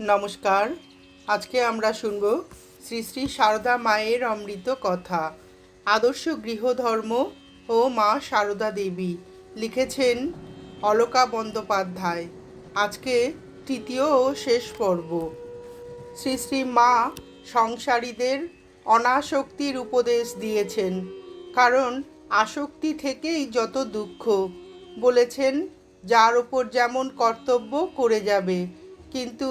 নমস্কার। আজকে আমরা শুনব শ্রী শ্রী সারদা মায়ের অমৃত কথা। আদর্শ গৃহধর্ম ও মা সারদা দেবী লিখেছেন অলকা বন্দ্যোপাধ্যায়। আজকে তৃতীয় ও শেষ পর্ব। শ্রী শ্রী মা সংসারীদের অনাসক্তির উপদেশ দিয়েছেন, কারণ আসক্তি থেকেই যত দুঃখ, বলেছেন, যার ওপর যেমন কর্তব্য করে যাবে, কিন্তু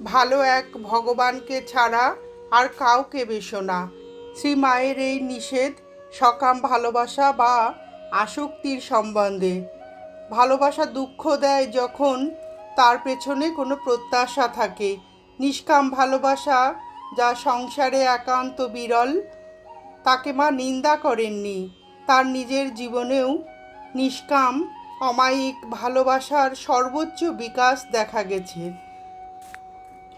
ভালো এক ভগবানকে ছাড়া আর কাউকে বেশো না। শ্রী মায়ের এই নিষেধ সকাম ভালোবাসা বা আসক্তির সম্বন্ধে। ভালোবাসা দুঃখ দেয় যখন তার পেছনে কোনো প্রত্যাশা থাকে। নিষ্কাম ভালোবাসা যা সংসারে একান্ত বিরল, তাকে মা নিন্দা করেননি। তার নিজের জীবনেও নিষ্কাম, অমায়িক ভালোবাসার সর্বোচ্চ বিকাশ দেখা গেছে।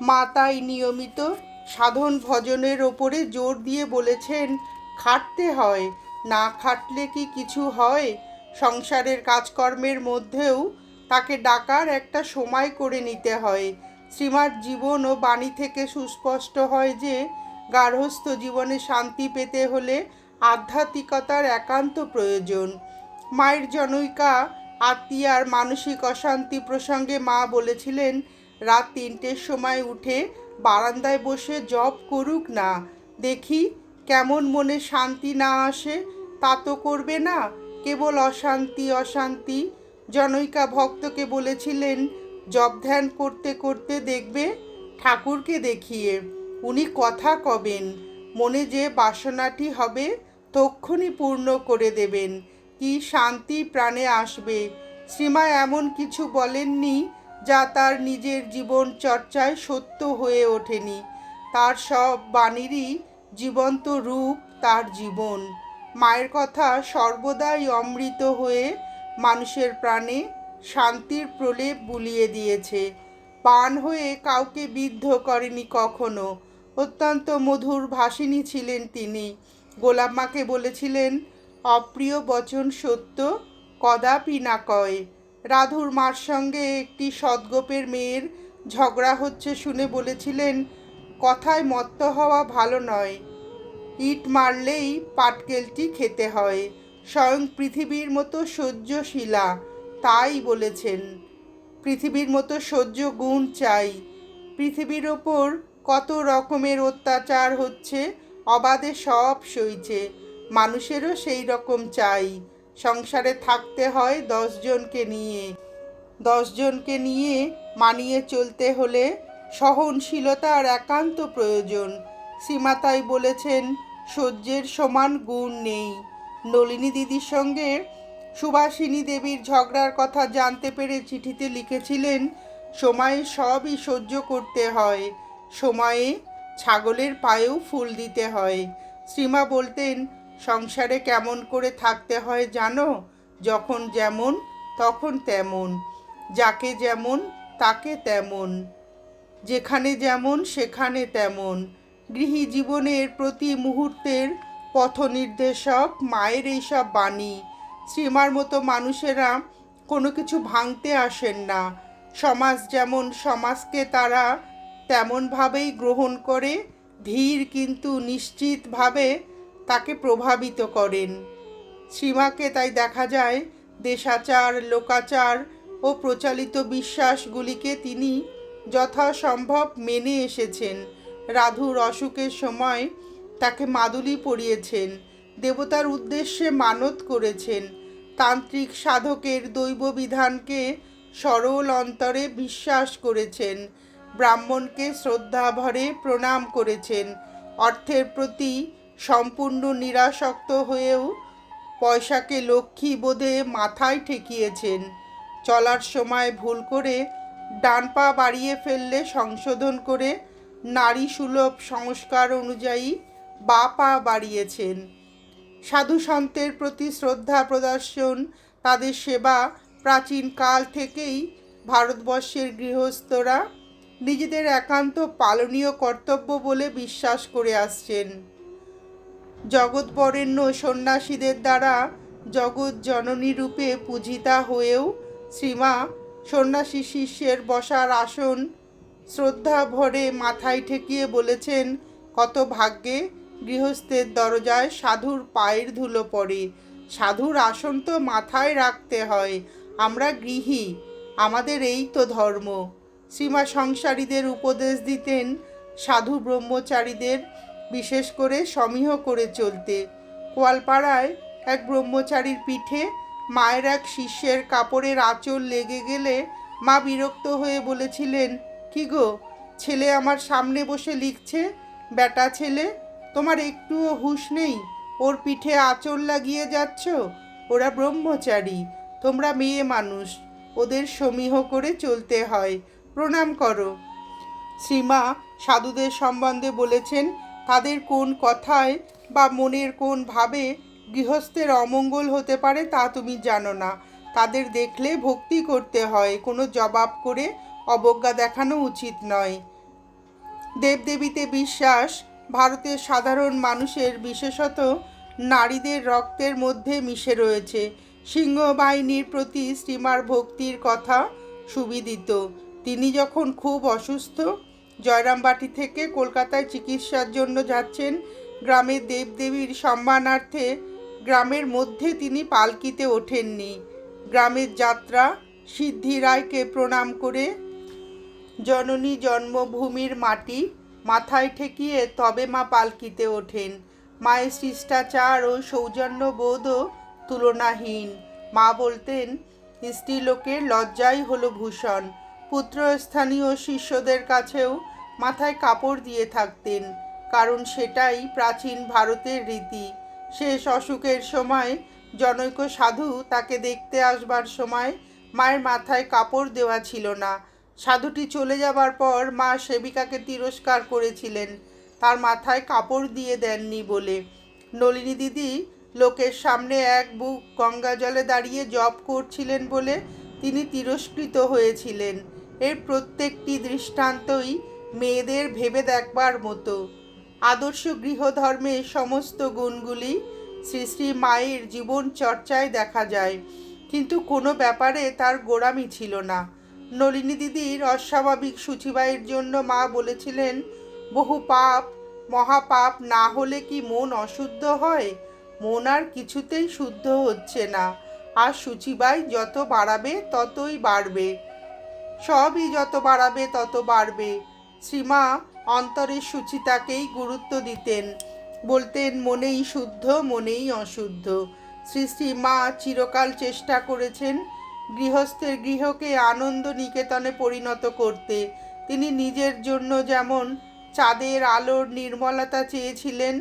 মা তাই নিয়মিত সাধন ভজনের ওপরে জোর দিয়ে বলেছেন, খাটতে হয়, না খাটলে কি কিছু হয়? সংসারের কাজকর্মের মধ্যেও তাকে ডাকার একটা সময় করে নিতে হয়। শ্রীমার জীবন ও বাণী থেকে সুস্পষ্ট হয় যে, গার্হস্থ জীবনে শান্তি পেতে হলে আধ্যাত্মিকতার একান্ত প্রয়োজন। মায়ের জনৈকা আত্মীয়ার মানসিক অশান্তি প্রসঙ্গে মা বলেছিলেন রাত তিনটের সময় উঠে বারান্দায় বসে জব করুক না। দেখি কেমন মনে শান্তি না আসে, তা তো করবে না। কেবল অশান্তি অশান্তি। জনৈকা ভক্তকে বলেছিলেন জব ধ্যান করতে করতে দেখবে, ঠাকুরকে দেখিয়ে। উনি কথা কবেন, মনে যে বাসনাটি হবে, তক্ষুনি পূর্ণ করে দেবেন। কি শান্তি প্রাণে আসবে। শ্রীমা এমন কিছু বলেননি যা তার নিজের জীবন চর্চায় সত্য হয়ে ওঠেনি। তার সব বাণীরই জীবন্ত রূপ তার জীবন। মায়ের কথা সর্বদাই অমৃত হয়ে মানুষের প্রাণে শান্তির প্রলেপ বুলিয়ে দিয়েছে। পান হয়ে কাউকে বিদ্ধ করেনি কখনো। অত্যন্ত মধুর ভাসিনী ছিলেন তিনি। গোলাপ মাকে বলেছিলেন, অপ্রিয় বচন সত্য কদাপি না কয়। রাধুর মার সঙ্গে একটি সদ্গোপের মেয়ের ঝগড়া হচ্ছে শুনে বলেছিলেন, কথায় মত্ত হওয়া ভালো নয়। ইট মারলেই পাটকেলটি খেতে হয়। স্বয়ং পৃথিবীর মতো সহ্য শিলা তাই বলেছেন। পৃথিবীর মতো সহ্য গুণ চাই। পৃথিবীর ওপর কত রকমের অত্যাচার হচ্ছে, অবাধে সব সইছে। মানুষেরও সেই রকম চাই। সংসারে থাকতে হয় দশজনকে নিয়ে। দশজনকে নিয়ে মানিয়ে চলতে হলে সহনশীলতার একান্ত প্রয়োজন। সীমাতাই বলেছেন, সহ্যের সমান গুণ নেই। নলিনী দিদির সঙ্গে সুভাষিনী দেবীর ঝগড়ার কথা জানতে পেরে চিঠিতে লিখেছিলেন, সময়ে সবই সহ্য করতে হয়। সময়ে ছাগলের পায়েও ফুল দিতে হয়। শ্রীমা বলতেন সংসারে কেমন করে থাকতে হয় জানো? যখন যেমন, তখন তেমন। যাকে যেমন, তাকে তেমন। যেখানে যেমন, সেখানে তেমন। গৃহী জীবনের প্রতি মুহূর্তের পথ নির্দেশক মায়ের এইসব বাণী। শ্রীমার মতো মানুষেরা কোনো কিছু ভাঙতে আসেন না। সমাজ যেমন সমাজকে তারা তেমনভাবেই গ্রহণ করে, ধীর কিন্তু নিশ্চিতভাবে তাকে প্রভাবিত করেন। সীমাকে তাই দেখা যায় দেশাচার, লোকাচার ও প্রচলিত বিশ্বাসগুলিকে তিনি যথাসম্ভব মেনে এসেছেন। রাধুর অসুখের সময় তাকে মাদুলি পরিয়েছেন, দেবতার উদ্দেশ্যে মানত করেছেন। তান্ত্রিক সাধকের দৈব বিধানকে সরল অন্তরে বিশ্বাস করেছেন। ব্রাহ্মণকে শ্রদ্ধাভরে প্রণাম করেছেন। অর্থের প্রতি সম্পূর্ণ নিরাসক্ত হয়েও পয়সাকে লক্ষ্মী বোধে মাথায় ঠেকিয়েছেন। চলার সময় ভুল করে ডান পা বাড়িয়ে ফেললে সংশোধন করে নারী সুলভ সংস্কার অনুযায়ী বা পা বাড়িয়েছেন। সাধু সন্তের প্রতি শ্রদ্ধা প্রদর্শন, তাদের সেবা প্রাচীন কাল থেকেই ভারতবর্ষের গৃহস্থরা নিজেদের একান্ত পালনীয় কর্তব্য বলে বিশ্বাস করে আসছেন। জগৎবরেণ্য সন্ন্যাসীদের দ্বারা জগৎ জননী রূপে পূজিতা হয়েও শ্রীমা সন্ন্যাসী শিষ্যের বসার আসন শ্রদ্ধা ভরে মাথায় ঠেকিয়ে বলেছেন, কত ভাগ্যে গৃহস্থের দরজায় সাধুর পায়ের ধুলো পড়ে। সাধুর আসন তো মাথায় রাখতে হয়। আমরা গৃহী। আমাদের এই তো ধর্ম। শ্রীমা সংসারীদের উপদেশ দিতেন সাধু ব্রহ্মচারীদের বিশেষ করে সমীহ করে চলতে। কোয়ালপাড়ায় এক ব্রহ্মচারীর পিঠে মায়ের এক শিষ্যের কাপড়ের আঁচল লেগে গেলে মা বিরক্ত হয়ে বলেছিলেন, কি গো, ছেলে আমার সামনে বসে লিখছে, বেটা ছেলে, তোমার একটুও হুঁশ নেই, ওর পিঠে আঁচল লাগিয়ে যাচ্ছ? ওরা ব্রহ্মচারী, তোমরা মেয়ে মানুষ, ওদের সমীহ করে চলতে হয়, প্রণাম করো। শ্রীমা সাধুদের সম্বন্ধে বলেছেন তাদের কোন কথায় বা মনের কোন ভাবে গৃহস্থের অমঙ্গল হতে পারে তা তুমি জানো না। তাদের দেখলে ভক্তি করতে হয়, কোনো জবাব করে অবজ্ঞা দেখানো উচিত নয়। দেবদেবীতে বিশ্বাস, ভারতের সাধারণ মানুষের বিশেষত নারীদের রক্তের মধ্যে মিশে রয়েছে। সিংহবাহিনীর প্রতি শ্রীমার ভক্তির কথা সুবিদিত। তিনি যখন খুব অসুস্থ জয়রামবাটি থেকে কলকাতায় চিকিৎসার জন্য যাচ্ছেন গ্রামের দেবদেবীর সম্মানার্থে। গ্রামের মধ্যে তিনি পালকিতে ওঠেননি। গ্রামের যাত্রা সিদ্ধি রায়কে প্রণাম করে। জননী জন্মভূমির মাটি মাথায় ঠেকিয়ে তবে মা পালকিতে ওঠেন। মায়ের শিষ্টাচার ও সৌজন্য বোধও তুলনাহীন। মা বলতেন, স্ত্রীলোকের লজ্জাই হলো ভূষণ। পুত্রস্থানীয় শিষ্যদের কাছেও মাথায় কাপড় দিয়ে থাকতেন, কারণ সেটাই প্রাচীন ভারতের রীতি। শেষ অসুখের সময় জনৈক সাধু তাকে দেখতে আসবার সময় মায়ের মাথায় কাপড় দেওয়া ছিল না। সাধুটি চলে যাবার পর মা সেবিকাকে তিরস্কার করেছিলেন, তার মাথায় কাপড় দিয়ে দেননি বলে। নলিনী দিদি লোকের সামনে এক বুক গঙ্গা জলে দাঁড়িয়ে জপ করছিলেন বলে তিনি তিরস্কৃত হয়েছিলেন। এর প্রত্যেকটি দৃষ্টান্তই মেয়েদের ভেবে দেখবার মতো। আদর্শ গৃহধর্মে সমস্ত গুণগুলি শ্রী শ্রী মায়ের জীবন চর্চায় দেখা যায়। কিন্তু কোনো ব্যাপারে তার গোড়ামি ছিল না। নলিনী দিদির অস্বাভাবিক সূচিবাইয়ের জন্য মা বলেছিলেন, বহু পাপ, মহাপাপ না হলে কি মন অশুদ্ধ হয়? মন আর কিছুতেই শুদ্ধ হচ্ছে না। আর সূচিবাই যত বাড়াবে ততই বাড়বে। সবই যত বাড়াবে তত বাড়বে। শ্রীমা অন্তরের সুচিতাকেই গুরুত্ব দিতেন। বলতেন, মনেই শুদ্ধ, মনেই অশুদ্ধ। শ্রী শ্রী মা চিরকাল চেষ্টা করেছেন গৃহস্থের গৃহকে আনন্দ নিকেতনে পরিণত করতে। তিনি নিজের জন্য যেমন চাঁদের আলোর নির্মলতা চেয়েছিলেন,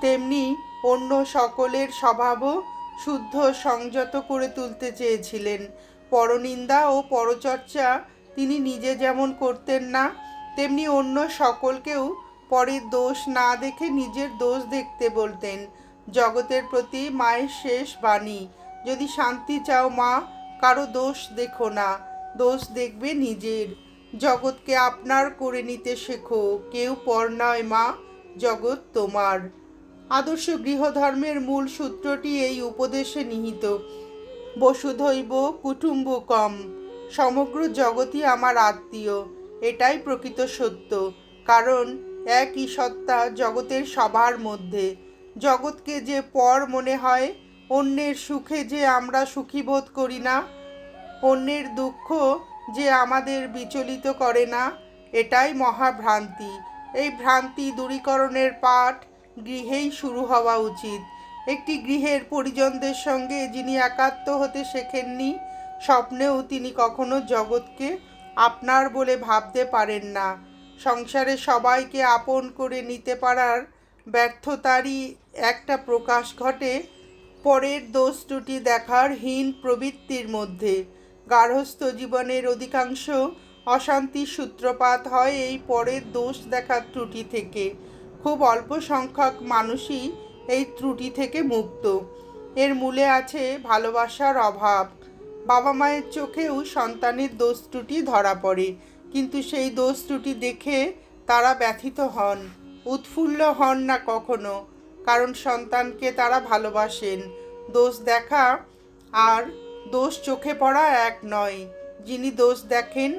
তেমনি অন্য সকলের স্বভাবও শুদ্ধ সংযত করে তুলতে চেয়েছিলেন। পরনিন্দা ও পরচর্চা তিনি নিজে যেমন করতেন না তেমনি অন্য সকলকেও পরের দোষ না দেখে নিজের দোষ দেখতে বলতেন। জগতের প্রতি মায়ের শেষ বাণী, যদি শান্তি চাও মা, কারও দোষ দেখো না, দোষ দেখবে নিজের। জগৎকে আপনার করে নিতে শেখো, কেউ পর নয় মা, জগৎ তোমার। আদর্শ গৃহধর্মের মূল সূত্রটি এই উপদেশে নিহিত, বসুধৈব কুটুম্বকম, সমগ্র জগৎই আমার আত্মীয়। এটাই প্রকৃত সত্য। কারণ একই সত্তা জগতের সবার মধ্যে। জগৎকে যে পর মনে হয়, অন্যের সুখে যে আমরা সুখী বোধ করি না, অন্যের দুঃখ যে আমাদের বিচলিত করে না, এটাই মহাভ্রান্তি। এই ভ্রান্তি দূরীকরণের পাঠ গৃহেই শুরু হওয়া উচিত। একটি গৃহের পরিজনদের সঙ্গে যিনি একাত্ম হতে শেখেননি, স্বপ্নেও তিনি কখনো জগৎকে আপনার বলে ভাবতে পারেন না। সংসারে সবাইকে আপন করে নিতে পারার ব্যর্থতারই একটা প্রকাশ ঘটে পরের দোষ ত্রুটি দেখার হীন প্রবৃত্তির মধ্যে। গার্হস্থ জীবনের অধিকাংশ অশান্তির সূত্রপাত হয় এই পরের দোষ দেখার ত্রুটি থেকে। খুব অল্প সংখ্যক মানুষই এই ত্রুটি থেকে মুক্ত। এর মূলে আছে ভালোবাসার অভাব। বাবা মায়ের চোখেও সন্তানের দোষ ত্রুটি ধরা পড়ে। কিন্তু সেই দোষ ত্রুটি দেখে তারা ব্যথিত হন, উৎফুল্ল হন না কখনো, কারণ সন্তানকে তারা ভালোবাসেন। দোষ দেখা আর দোষ চোখে পড়া এক নয়, যিনি দোষ দেখেন,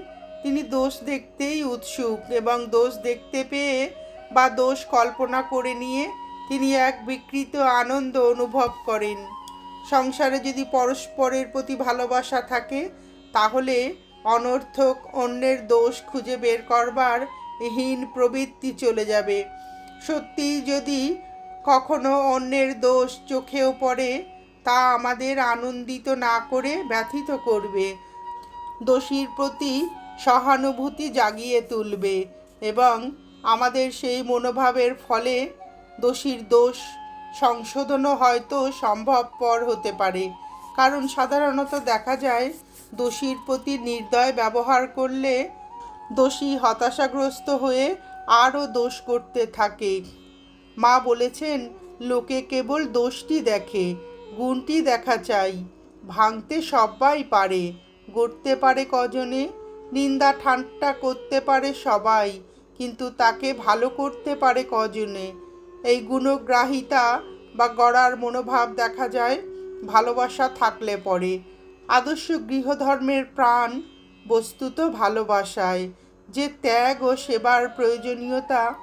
তিনি দোষ দেখতেই উৎসুক এবং দোষ দেখতে পেয়ে বা দোষ কল্পনা করে নিয়ে তিনি এক বিকৃত আনন্দ অনুভব করেন। সংসারে যদি পরস্পরের প্রতি ভালোবাসা থাকে, তাহলে অনর্থক অন্যের দোষ খুঁজে বের করবার হীন প্রবৃত্তি চলে যাবে। সত্যি যদি কখনো অন্যের দোষ চোখেও পড়ে, তা আমাদের আনন্দিত না করে ব্যথিত করবে। দোষীর প্রতি সহানুভূতি জাগিয়ে তুলবে এবং আমাদের সেই মনোভাবের ফলে দোষীর দোষ সংশোধনও হয়তো সম্ভবপর হতে পারে। কারণ সাধারণত দেখা যায়, দোষীর প্রতি নির্দয় ব্যবহার করলে দোষী হতাশাগ্রস্ত হয়ে আরও দোষ করতে থাকে। মা বলেছেন, লোকে কেবল দোষটি দেখে, গুণটি দেখা চাই। ভাঙতে সবাই পারে, গড়তে পারে কজনে, নিন্দা ঠান্ডা করতে পারে সবাই, কিন্তু তাকে ভালো করতে পারে কজনে। এই গুণগ্রাহিতা বা গড়ার মনোভাব দেখা যায়, ভালোবাসা থাকলে পরে। আদর্শ গৃহধর্মের প্রাণ বস্তুত ভালোবাসায়। যে ত্যাগ ও সেবার প্রয়োজনীয়তা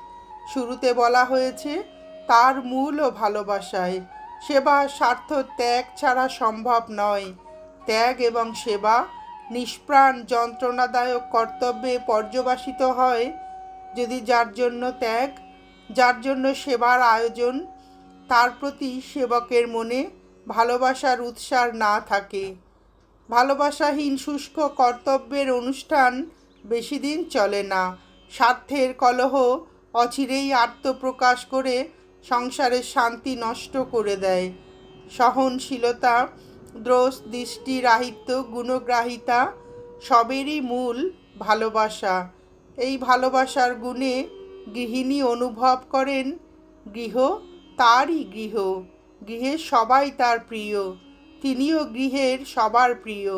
শুরুতে বলা হয়েছে, তার মূলও ভালোবাসায়। সেবা, স্বার্থ, ত্যাগ ছাড়া সম্ভব নয়। ত্যাগ এবং সেবা নিষ্প্রাণ, যন্ত্রণাদায়ক কর্তব্যে পর্যবাসিত হয়। যদি যার জন্য ত্যাগ যার জন্য সেবার আয়োজন তার প্রতি সেবকের মনে ভালোবাসার উৎসার না থাকে। ভালোবাসাহীন শুষ্ক কর্তব্যের অনুষ্ঠান বেশি দিন চলে না। স্বার্থের কলহ অচিরেই আত্মপ্রকাশ করে সংসারের শান্তি নষ্ট করে দেয়। সহনশীলতা দ্রোষ দৃষ্টি, রাহিত্য, গুণগ্রাহিতা সবেরই মূল ভালোবাসা। এই ভালোবাসার গুণে গৃহিণী অনুভব করেন, গৃহ? তারই গৃহ। গৃহের সবাই তার প্রিয়। তিনিও গৃহের সবার প্রিয়।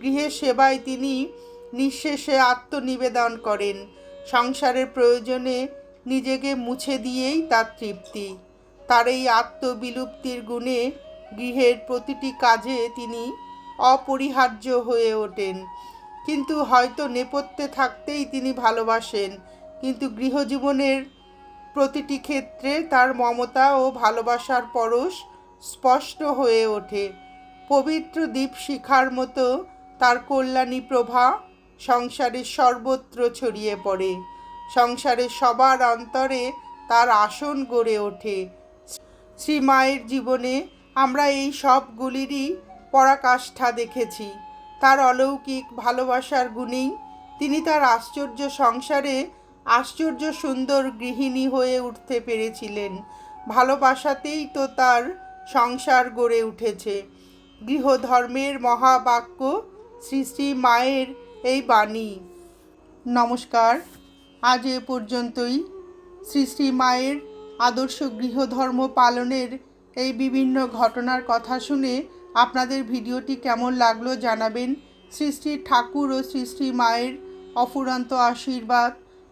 গৃহের সেবায় তিনি নিঃশেষে আত্মনিবেদন করেন। সংসারের প্রয়োজনে নিজেকে মুছে দিয়েই তার তৃপ্তি। তার এই আত্মবিলুপ্তির গুণে গৃহের প্রতিটি কাজে তিনি অপরিহার্য হয়ে ওঠেন। কিন্তু হয়তো নেপথ্যে থাকতেই তিনি ভালোবাসেন। কিন্তু গৃহজীবনের প্রতিটি ক্ষেত্রে তার মমতা ও ভালোবাসার পরশ স্পষ্ট হয়ে ওঠে। পবিত্র দীপ শিখার মতো তার কল্যাণী প্রভা সংসারের সর্বত্র ছড়িয়ে পড়ে। সংসারের সবার অন্তরে তার আসন গড়ে ওঠে। শ্রী মায়ের জীবনে আমরা এই সবগুলিরই পরাকাষ্ঠা দেখেছি। তার অলৌকিক ভালোবাসার গুণেই তিনি তার আশ্চর্য সংসারে আশ্চর্য সুন্দর গৃহিণী হয়ে উঠতে পেরেছিলেন। ভালোবাসাতেই তো তার সংসার গড়ে উঠেছে। গৃহধর্মের মহাবাক্য শ্রী শ্রী মায়ের এই বাণী। নমস্কার। আজ এ পর্যন্তই। শ্রী শ্রী মায়ের আদর্শ গৃহধর্ম পালনের এই বিভিন্ন ঘটনার কথা শুনে আপনাদের ভিডিওটি কেমন লাগল জানাবেন। শ্রী শ্রী ঠাকুর ও শ্রী শ্রী মায়ের অফুরন্ত আশীর্বাদ।